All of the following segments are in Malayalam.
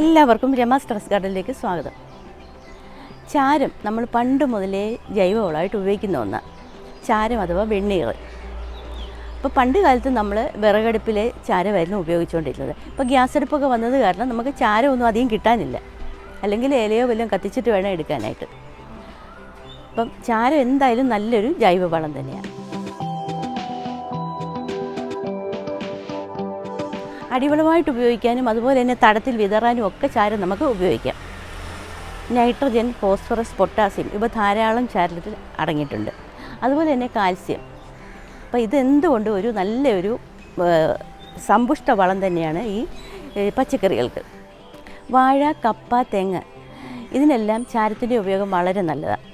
എല്ലാവർക്കും രമാസ് ടെറസ് ഗാർഡനിലേക്ക് സ്വാഗതം. ചാരം നമ്മൾ പണ്ട് മുതലേ ജൈവവളമായിട്ട് ഉപയോഗിക്കുന്ന ഒന്നാണ് ചാരം അഥവാ വെണ്ണീർ. ഇപ്പോൾ പണ്ട് കാലത്ത് നമ്മൾ വിറകടുപ്പിലെ ചാരമായിരുന്നു ഉപയോഗിച്ചുകൊണ്ടിരുന്നത് ഇപ്പോൾ ഗ്യാസ് അടുപ്പൊക്കെ വന്നത് കാരണം നമുക്ക് ചാരമൊന്നും അധികം കിട്ടാനില്ല. അല്ലെങ്കിൽ ഇലയോ വല്ലതും കത്തിച്ചിട്ട് വേണം എടുക്കാനായിട്ട്. അപ്പം ചാരം എന്തായാലും നല്ലൊരു ജൈവവളം തന്നെയാണ് അടിവളമായിട്ട് ഉപയോഗിക്കാനും അതുപോലെ തന്നെ തടത്തിൽ വിതറാനും ഒക്കെ ചാരം നമുക്ക് ഉപയോഗിക്കാം. നൈട്രജൻ ഫോസ്ഫറസ് പൊട്ടാസ്യം ഇവ ധാരാളം ചാരത്തിൽ അടങ്ങിയിട്ടുണ്ട്. അതുപോലെ തന്നെ കാൽസ്യം. അപ്പോൾ ഇതെന്തുകൊണ്ട് ഒരു നല്ലൊരു സമ്പുഷ്ട വളം തന്നെയാണ് ഈ പച്ചക്കറികൾക്ക്? വാഴ കപ്പ തെങ്ങ് ഇതിനെല്ലാം ചാരത്തിന്റെ ഉപയോഗം വളരെ നല്ലതാണ്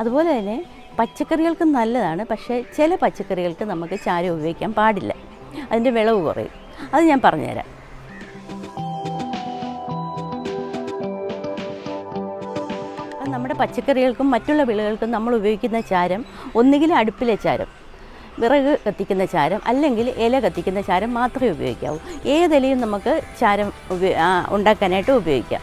അതുപോലെ തന്നെ പച്ചക്കറികൾക്ക് നല്ലതാണ് പക്ഷേ ചില പച്ചക്കറികൾക്ക് നമുക്ക് ചാരം ഉപയോഗിക്കാൻ പാടില്ല. അതിന്റെ വിളവ് കുറയും. അത് ഞാൻ പറഞ്ഞുതരാം. നമ്മുടെ പച്ചക്കറികൾക്കും മറ്റുള്ള വിളകൾക്കും നമ്മൾ ഉപയോഗിക്കുന്ന ചാരം ഒന്നുകിൽ അടുപ്പിലെ ചാരം വിറക് കത്തിക്കുന്ന ചാരം അല്ലെങ്കിൽ ഇല കത്തിക്കുന്ന ചാരം മാത്രമേ ഉപയോഗിക്കാവൂ. ഏതിലയും നമുക്ക് ചാരം ഉണ്ടാക്കാനായിട്ട് ഉപയോഗിക്കാം.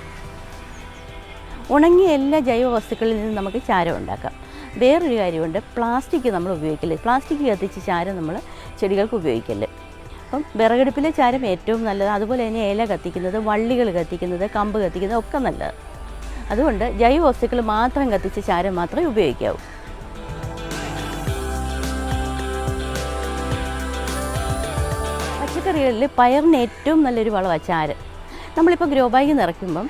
ഉണങ്ങിയ എല്ലാ ജൈവ വസ്തുക്കളിൽ നിന്നും നമുക്ക് ചാരം ഉണ്ടാക്കാം. വേറൊരു കാര്യമുണ്ട് പ്ലാസ്റ്റിക് നമ്മൾ ഉപയോഗിക്കില്ല? പ്ലാസ്റ്റിക് കത്തിച്ച് ചാരം നമ്മൾ ചെടികൾക്ക് ഉപയോഗിക്കൽ അപ്പം വിറകടുപ്പിലെ ചാരം ഏറ്റവും നല്ലത് അതുപോലെ തന്നെ ഇല കത്തിക്കുന്നത് വള്ളികൾ കത്തിക്കുന്നത് കമ്പ് കത്തിക്കുന്നത് ഒക്കെ നല്ലത്. അതുകൊണ്ട് ജൈവ വസ്തുക്കൾ മാത്രം കത്തിച്ച് ചാരം മാത്രമേ ഉപയോഗിക്കാവൂ. പച്ചക്കറികളിൽ പയറിന് ഏറ്റവും നല്ലൊരു വളമാണ് ചാരം. നമ്മളിപ്പോൾ ഗ്രോ ബാഗ് നിറയ്ക്കുമ്പം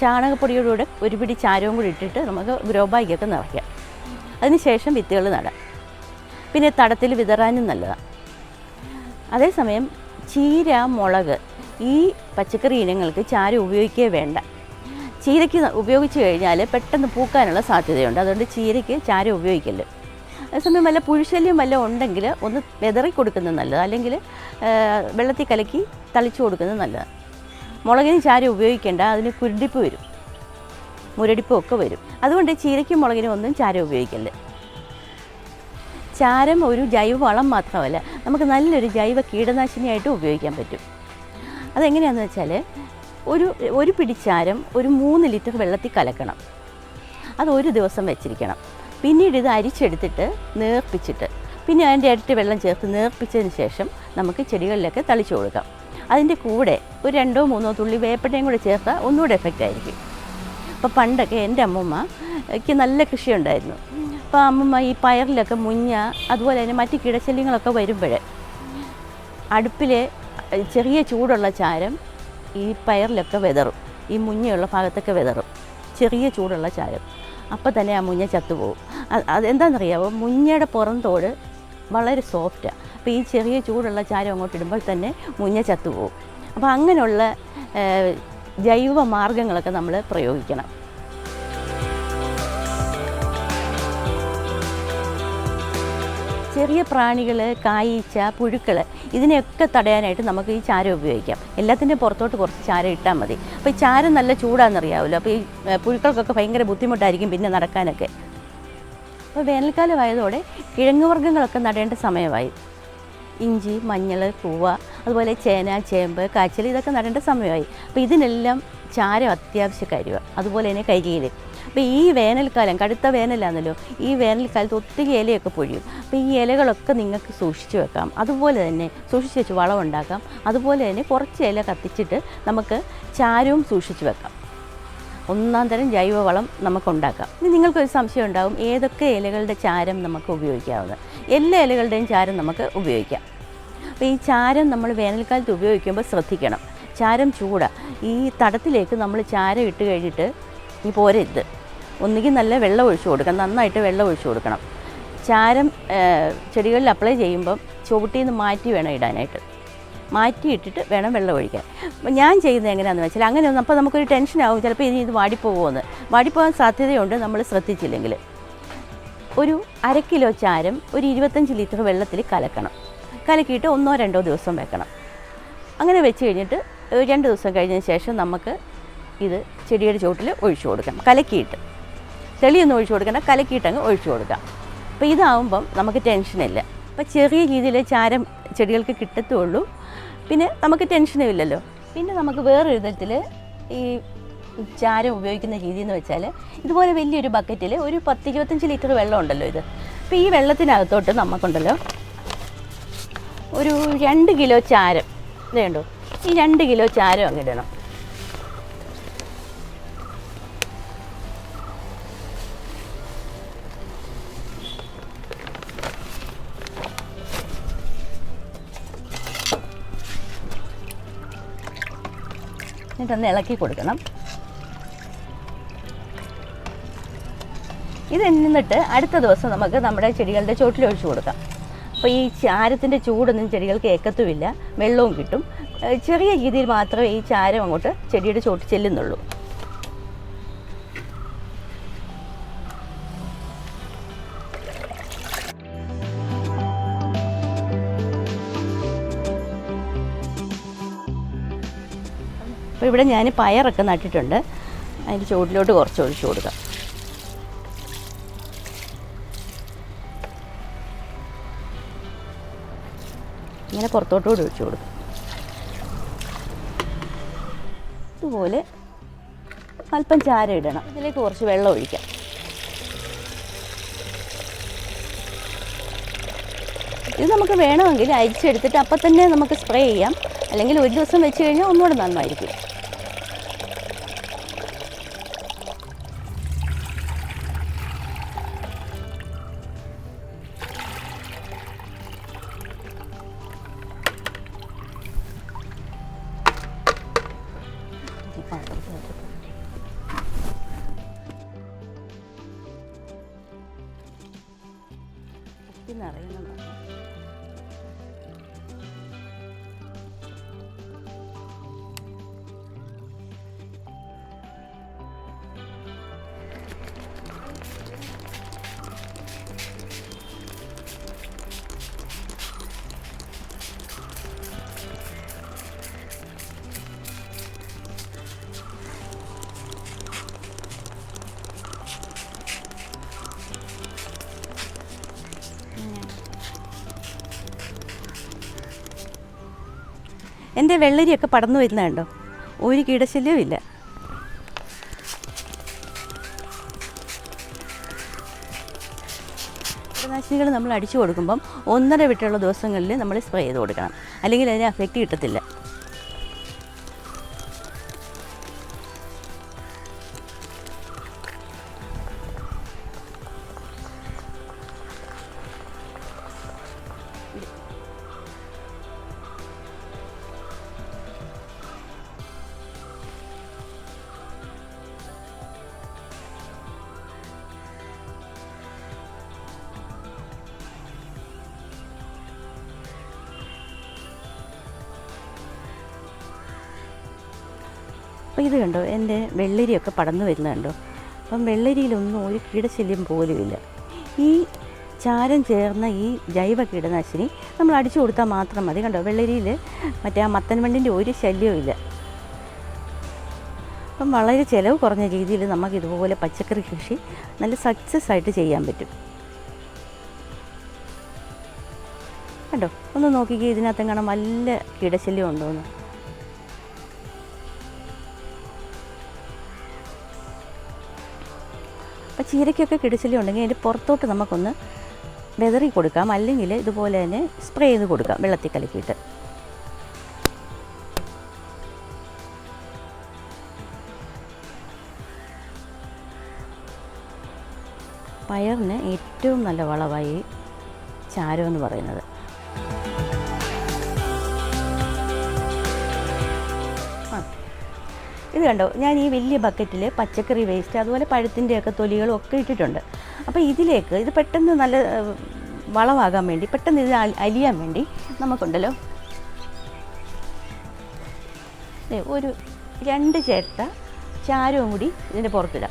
ചാണകപ്പൊടിയോടുകൂടെ ഒരു പിടി ചാരവും കൂടി ഇട്ടിട്ട് നമുക്ക് ഗ്രോ ബാഗൊക്കെ നിറയ്ക്കാം. അതിനുശേഷം വിത്തുകൾ നടാം. പിന്നെ തടത്തിൽ വിതറാനും നല്ലതാണ്. അതേസമയം ചീര മുളക് ഈ പച്ചക്കറി ഇനങ്ങൾക്ക് ചാരം ഉപയോഗിക്കേ വേണ്ട. ചീരയ്ക്ക് ഉപയോഗിച്ച് കഴിഞ്ഞാൽ പെട്ടെന്ന് പൂക്കാനുള്ള സാധ്യതയുണ്ട്. അതുകൊണ്ട് ചീരയ്ക്ക് ചാരം ഉപയോഗിക്കൽ അതേസമയം വല്ല പുഴുശല്യം വല്ല ഉണ്ടെങ്കിൽ ഒന്ന് വെതറി കൊടുക്കുന്നത് നല്ലത്. അല്ലെങ്കിൽ വെള്ളത്തിൽ കലക്കി തളിച്ചു കൊടുക്കുന്നത് നല്ലതാണ് മുളകിന് ചാരം ഉപയോഗിക്കേണ്ട അതിന് കുരുടിപ്പ് വരും. മുരടിപ്പും ഒക്കെ വരും. അതുകൊണ്ട് ചീരയ്ക്കും മുളകിനും ഒന്നും ചാരം ഉപയോഗിക്കല്ലേ. ചാരം ഒരു ജൈവ വളം മാത്രമല്ല നമുക്ക് നല്ലൊരു ജൈവ കീടനാശിനിയായിട്ട് ഉപയോഗിക്കാൻ പറ്റും. അതെങ്ങനെയാണെന്ന് വെച്ചാൽ ഒരു ഒരു പിടി ചാരം ഒരു മൂന്ന് ലിറ്റർ വെള്ളത്തിൽ കലക്കണം. അത് ഒരു ദിവസം വെച്ചിരിക്കണം. പിന്നീട് ഇത് അരിച്ചെടുത്തിട്ട് നേർപ്പിച്ചിട്ട് പിന്നെ അതിന്റെ ഇരട്ടി വെള്ളം ചേർത്ത് നേർപ്പിച്ചതിന് ശേഷം നമുക്ക് ചെടികളിലൊക്കെ തളിച്ചു കൊടുക്കാം. അതിന്റെ കൂടെ ഒരു രണ്ടോ മൂന്നോ തുള്ളി വേപ്പട്ടയും കൂടെ ചേർത്താൽ ഒന്നുകൂടെ എഫക്റ്റ് ആയിരിക്കും. അപ്പോൾ പണ്ടൊക്കെ എന്റെ അമ്മമ്മയ്ക്ക് നല്ല കൃഷി ഉണ്ടായിരുന്നു അപ്പോൾ അമ്മമ്മ ഈ പയറിലൊക്കെ മുഞ്ഞ അതുപോലെ തന്നെ മറ്റ് കിടശല്യങ്ങളൊക്കെ വരുമ്പോൾ അടുപ്പിൽ ചെറിയ ചൂടുള്ള ചാരം ഈ പയറിലൊക്കെ വെതറും. ഈ മുഞ്ഞയുള്ള ഭാഗത്തൊക്കെ വെതറും. ചെറിയ ചൂടുള്ള ചാരം. അപ്പോൾ തന്നെ ആ മുഞ്ഞ ചത്തുപോകും അത് അതെന്താണെന്നറിയാമോ മുഞ്ഞയുടെ പുറന്തോട് വളരെ സോഫ്റ്റാണ് അപ്പോൾ ഈ ചെറിയ ചൂടുള്ള ചാരം അങ്ങോട്ട് ഇടുമ്പോൾ തന്നെ മുഞ്ഞ ചത്തുപോകും അപ്പോൾ അങ്ങനെയുള്ള ജൈവ മാർഗങ്ങളൊക്കെ നമ്മൾ പ്രയോഗിക്കണം. ചെറിയ പ്രാണികൾ കായീച്ച പുഴുക്കൾ ഇതിനെയൊക്കെ തടയാനായിട്ട് നമുക്ക് ഈ ചാരം ഉപയോഗിക്കാം. എല്ലാത്തിന്റെ പുറത്തോട്ട് കുറച്ച് ചാരം ഇട്ടാൽ മതി. അപ്പോൾ ഈ ചാരം നല്ല ചൂടാണെന്നറിയാമല്ലോ അപ്പോൾ ഈ പുഴുക്കൾക്കൊക്കെ ഭയങ്കര ബുദ്ധിമുട്ടായിരിക്കും പിന്നെ നടക്കാനൊക്കെ. അപ്പോൾ വേനൽക്കാലമായതോടെ കിഴങ്ങ് വർഗങ്ങളൊക്കെ നടേണ്ട സമയമായി. ഇഞ്ചി മഞ്ഞൾ പൂവ അതുപോലെ ചേന ചേമ്പ് കാച്ചിൽ ഇതൊക്കെ നടേണ്ട സമയമായി. അപ്പോൾ ഇതിനെല്ലാം ചാരം അത്യാവശ്യ കാര്യമാണ് അതുപോലെ തന്നെ കരിയിൽ അപ്പോൾ ഈ വേനൽക്കാലം കടുത്ത വേനലാണല്ലോ ഈ വേനൽക്കാലത്ത് ഒത്തിരി ഇലയൊക്കെ പൊഴിയും. അപ്പോൾ ഈ ഇലകളൊക്കെ നിങ്ങൾക്ക് സൂക്ഷിച്ച് വെക്കാം. അതുപോലെ തന്നെ സൂക്ഷിച്ച് വെച്ച് വളം ഉണ്ടാക്കാം. അതുപോലെ തന്നെ കുറച്ച് ഇല കത്തിച്ചിട്ട് നമുക്ക് ചാരവും സൂക്ഷിച്ച് വെക്കാം. ഒന്നാം തരം ജൈവവളം നമുക്കുണ്ടാക്കാം ഇനി നിങ്ങൾക്കൊരു സംശയം ഉണ്ടാകും ഏതൊക്കെ ഇലകളുടെ ചാരം നമുക്ക് ഉപയോഗിക്കാവുന്നത്? എല്ലാ ഇലകളുടെയും ചാരം നമുക്ക് ഉപയോഗിക്കാം. അപ്പോൾ ഈ ചാരം നമ്മൾ വേനൽക്കാലത്ത് ഉപയോഗിക്കുമ്പോൾ ശ്രദ്ധിക്കണം. ചാരം ചൂടാ. ഈ തടത്തിലേക്ക് നമ്മൾ ചാരം ഇട്ട് കഴിഞ്ഞിട്ട് ഈ പോരരുത് ഒന്നുകിൽ നല്ല വെള്ളം ഒഴിച്ചു കൊടുക്കണം നന്നായിട്ട് വെള്ളം ഒഴിച്ചു കൊടുക്കണം. ചാരം ചെടികളിൽ അപ്ലൈ ചെയ്യുമ്പം ചുവട്ടിൽ നിന്ന് മാറ്റി വേണം ഇടാനായിട്ട്. മാറ്റിയിട്ടിട്ട് വേണം വെള്ളം ഒഴിക്കാൻ. ഞാൻ ചെയ്യുന്നത് എങ്ങനെയാണെന്ന് വെച്ചാൽ അങ്ങനെ ഒന്നും അപ്പോൾ നമുക്കൊരു ടെൻഷനാവും ചിലപ്പോൾ ഇനി ഇത് വാടിപ്പോകുമെന്ന്. വാടിപ്പോകാൻ സാധ്യതയുണ്ട് നമ്മൾ ശ്രദ്ധിച്ചില്ലെങ്കിൽ. ഒരു അര കിലോ ചാരം ഒരു ഇരുപത്തഞ്ച് ലിറ്റർ വെള്ളത്തിൽ കലക്കണം. കലക്കിയിട്ട് ഒന്നോ രണ്ടോ ദിവസം വെക്കണം. അങ്ങനെ വെച്ച് കഴിഞ്ഞിട്ട് രണ്ട് ദിവസം കഴിഞ്ഞതിന് ശേഷം നമുക്ക് ഇത് ചെടിയുടെ ചുവട്ടിൽ ഒഴിച്ചു കൊടുക്കാം. കലക്കിയിട്ട്. ചെളിയൊന്നും ഒഴിച്ചു കൊടുക്കണ്ട കലക്കിയിട്ട് അങ്ങ് ഒഴിച്ചു കൊടുക്കാം. അപ്പോൾ ഇതാവുമ്പം നമുക്ക് ടെൻഷനില്ല അപ്പോൾ ചെറിയ രീതിയിൽ ചാരം ചെടികൾക്ക് കിട്ടത്തുള്ളൂ. പിന്നെ നമുക്ക് ടെൻഷനും ഇല്ലല്ലോ. പിന്നെ നമുക്ക് വേറൊരു വിധത്തിൽ ഈ ചാരം ഉപയോഗിക്കുന്ന രീതി എന്ന് വെച്ചാൽ ഇതുപോലെ വലിയൊരു ബക്കറ്റിൽ ഒരു പത്ത് ഇരുപത്തഞ്ച് ലിറ്റർ വെള്ളം ഉണ്ടല്ലോ ഇത്. അപ്പോൾ ഈ വെള്ളത്തിനകത്തോട്ട് നമുക്കുണ്ടല്ലോ ഒരു രണ്ട് കിലോ ചാരം. ഇതേ കണ്ടോ ഈ രണ്ട് കിലോ ചാരം അങ്ങ് എന്നിട്ടൊന്ന് ഇളക്കി കൊടുക്കണം. ഇത് നിന്നിട്ട് അടുത്ത ദിവസം നമുക്ക് നമ്മുടെ ചെടികളുടെ ചോട്ടിൽ ഒഴിച്ചു കൊടുക്കാം. അപ്പോൾ ഈ ചാരത്തിന്റെ ചൂടൊന്നും ചെടികൾക്ക് ഏക്കത്തുമില്ല. വെള്ളവും കിട്ടും. ചെറിയ രീതിയിൽ മാത്രമേ ഈ ചാരം അങ്ങോട്ട് ചെടിയുടെ ചോട്ടിൽ ചെല്ലുന്നുള്ളൂ. അപ്പോൾ ഇവിടെ ഞാൻ പയറൊക്കെ നട്ടിട്ടുണ്ട്. അതിന്റെ ചുവട്ടിലോട്ട് കുറച്ച് ഒഴിച്ചു കൊടുക്കാം. ഇങ്ങനെ പുറത്തോട്ടുകൂടി ഒഴിച്ചു കൊടുക്കും. ഇതുപോലെ അല്പം ചാരം ഇടണം. ഇതിലേക്ക് കുറച്ച് വെള്ളം ഒഴിക്കാം. ഇത് നമുക്ക് വേണമെങ്കിൽ അരിച്ചെടുത്തിട്ട് അപ്പം തന്നെ നമുക്ക് സ്പ്രേ ചെയ്യാം. അല്ലെങ്കിൽ ഒരു ദിവസം വെച്ച് കഴിഞ്ഞാൽ ഒന്നുകൂടെ നന്നായിരിക്കും. എന്റെ വെള്ളരിയൊക്കെ പടന്നു വരുന്ന കണ്ടോ? ഒരു കീടശല്യവും ഇല്ല. കീടനാശിനികൾ നമ്മൾ അടിച്ചു കൊടുക്കുമ്പം ഒന്നര വിട്ടുള്ള ദിവസങ്ങളിൽ നമ്മൾ സ്പ്രേ ചെയ്ത് കൊടുക്കണം. അല്ലെങ്കിൽ അതിന് അഫക്റ്റ് കിട്ടത്തില്ല. അപ്പോൾ ഇത് കണ്ടോ എന്റെ വെള്ളരിയൊക്കെ പടന്നു വരുന്നത് കണ്ടോ? അപ്പം വെള്ളരിയിലൊന്നും ഒരു കീടശല്യം പോലുമില്ല. ഈ ചാരം ചേർന്ന ഈ ജൈവ കീടനാശിനി നമ്മൾ അടിച്ചു കൊടുത്താൽ മാത്രം മതി. കണ്ടോ വെള്ളരിയിൽ മറ്റേ ആ മത്തൻ വണ്ടിന്റെ ഒരു ശല്യവും ഇല്ല. അപ്പം വളരെ ചിലവ് കുറഞ്ഞ രീതിയിൽ നമുക്ക് ഇതുപോലെ പച്ചക്കറി കൃഷി നല്ല സക്സസ് ആയിട്ട് ചെയ്യാൻ പറ്റും. കണ്ടോ ഒന്ന് നോക്കിക്കേ ഇതിനകത്തെങ്ങാനും നല്ല കീടശല്യം ഉണ്ടോയെന്ന് ചീരയ്ക്കൊക്കെ കിടിച്ചിലി ഉണ്ടെങ്കിൽ അതിന്റെ പുറത്തോട്ട് നമുക്കൊന്ന് വെതറി കൊടുക്കാം. അല്ലെങ്കിൽ ഇതുപോലെ തന്നെ സ്പ്രേ ചെയ്ത് കൊടുക്കാം. വെള്ളത്തിൽ കലക്കിയിട്ട്. പയറിന് ഏറ്റവും നല്ല വളമായി ചാരം എന്ന് പറയുന്നത്. ഇത് കണ്ടോ ഞാൻ ഈ വലിയ ബക്കറ്റിൽ പച്ചക്കറി വേസ്റ്റ് അതുപോലെ പഴത്തിന്റെയൊക്കെ തൊലികളും ഒക്കെ ഇട്ടിട്ടുണ്ട്. അപ്പോൾ ഇതിലേക്ക് ഇത് പെട്ടെന്ന് നല്ല വളമാകാൻ വേണ്ടി പെട്ടെന്ന് ഇത് അലി- അലിയാൻ വേണ്ടി നമുക്കുണ്ടല്ലോ. ഒരു രണ്ട് ചേട്ട ചാരവും കൂടി ഇതിന്റെ പുറത്തിടാം.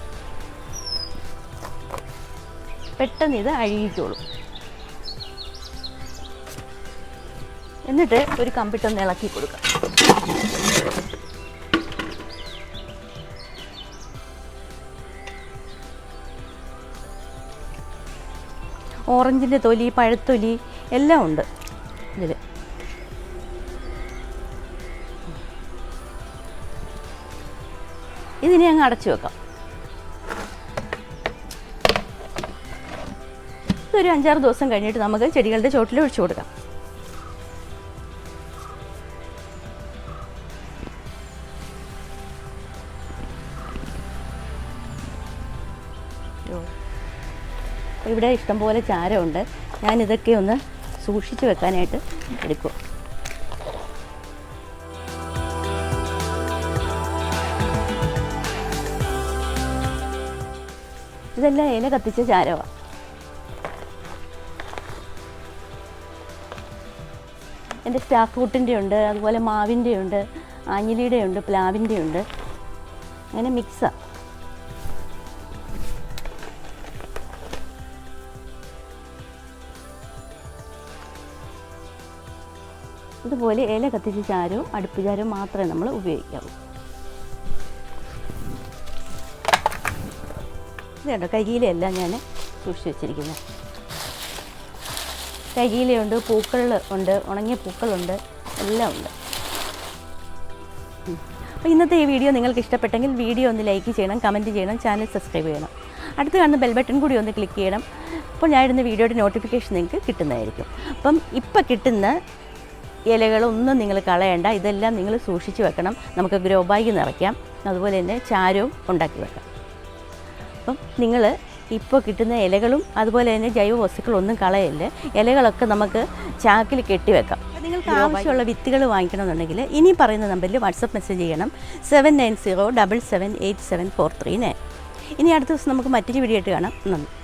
പെട്ടെന്ന് ഇത് അഴുകിക്കോളും. എന്നിട്ട് ഒരു കമ്പിട്ടൊന്ന് ഇളക്കി കൊടുക്കാം. ഓറഞ്ചിന്റെ തൊലി പഴത്തൊലി എല്ലാം ഉണ്ട് ഇതിൽ ഇതിനെ അങ്ങ് അടച്ചു വെക്കാം. ഇതൊരു അഞ്ചാറ് ദിവസം കഴിഞ്ഞിട്ട് നമുക്ക് ചെടികളുടെ ചോട്ടിൽ ഒഴിച്ചു കൊടുക്കാം. ഇവിടെ ഇഷ്ടംപോലെ ചാരമുണ്ട്. ഞാനിതൊക്കെ ഒന്ന് സൂക്ഷിച്ചു വെക്കാനായിട്ട് എടുക്കും. ഇതെല്ലാം ഇല കത്തിച്ച ചാരമാണ് എന്റെ സ്റ്റാഫ് ഫുട്ടിന്റെ ഉണ്ട് അതുപോലെ മാവിന്റെ ഉണ്ട് ആഞ്ഞിലിയുടെ ഉണ്ട് പ്ലാവിന്റെ ഉണ്ട്. അങ്ങനെ മിക്സാണ് ഇതുപോലെ ഇല കത്തിച്ച ചാരവും അടുപ്പ് ചാരവും മാത്രമേ നമ്മൾ ഉപയോഗിക്കാവൂ. ഇതേണ്ടോ കരിയിലെല്ലാം ഞാൻ സൂക്ഷിച്ച് വെച്ചിരിക്കുന്നത് കരിയിലയുണ്ട് പൂക്കൾ ഉണ്ട് ഉണങ്ങിയ പൂക്കളുണ്ട് എല്ലാം ഉണ്ട്. അപ്പോൾ ഇന്നത്തെ ഈ വീഡിയോ നിങ്ങൾക്ക് ഇഷ്ടപ്പെട്ടെങ്കിൽ വീഡിയോ ഒന്ന് ലൈക്ക് ചെയ്യണം കമന്റ് ചെയ്യണം ചാനൽ സബ്സ്ക്രൈബ് ചെയ്യണം. അടുത്ത് കാണുന്ന ബെൽ ബട്ടൺ കൂടി ഒന്ന് ക്ലിക്ക് ചെയ്യണം. അപ്പോൾ ഞാൻ വീഡിയോയുടെ നോട്ടിഫിക്കേഷൻ നിങ്ങൾക്ക് കിട്ടുന്നതായിരിക്കും. അപ്പം ഇപ്പം കിട്ടുന്ന ഇലകളൊന്നും നിങ്ങൾ കളയണ്ട. ഇതെല്ലാം നിങ്ങൾ സൂക്ഷിച്ച് വെക്കണം. നമുക്ക് ഗ്രോ ബാഗ് നിറയ്ക്കാം അതുപോലെ തന്നെ ചാരവും ഉണ്ടാക്കി വെക്കാം. അപ്പം നിങ്ങൾ ഇപ്പോൾ കിട്ടുന്ന ഇലകളും അതുപോലെ തന്നെ ജൈവ വസ്തുക്കളൊന്നും കളയല്ല. ഇലകളൊക്കെ നമുക്ക് ചാക്കിൽ കെട്ടി വെക്കാം. നിങ്ങൾക്ക് ആവശ്യമുള്ള വിത്തുകൾ വാങ്ങിക്കണമെന്നുണ്ടെങ്കിൽ ഇനി പറയുന്ന നമ്പറിൽ വാട്സപ്പ് മെസ്സേജ് ചെയ്യണം. Seven nine zero double seven eight seven four three nine. ഇനി അടുത്ത ദിവസം നമുക്ക് മറ്റൊരു വീഡിയോ ആയിട്ട് കാണാം. നന്ദി.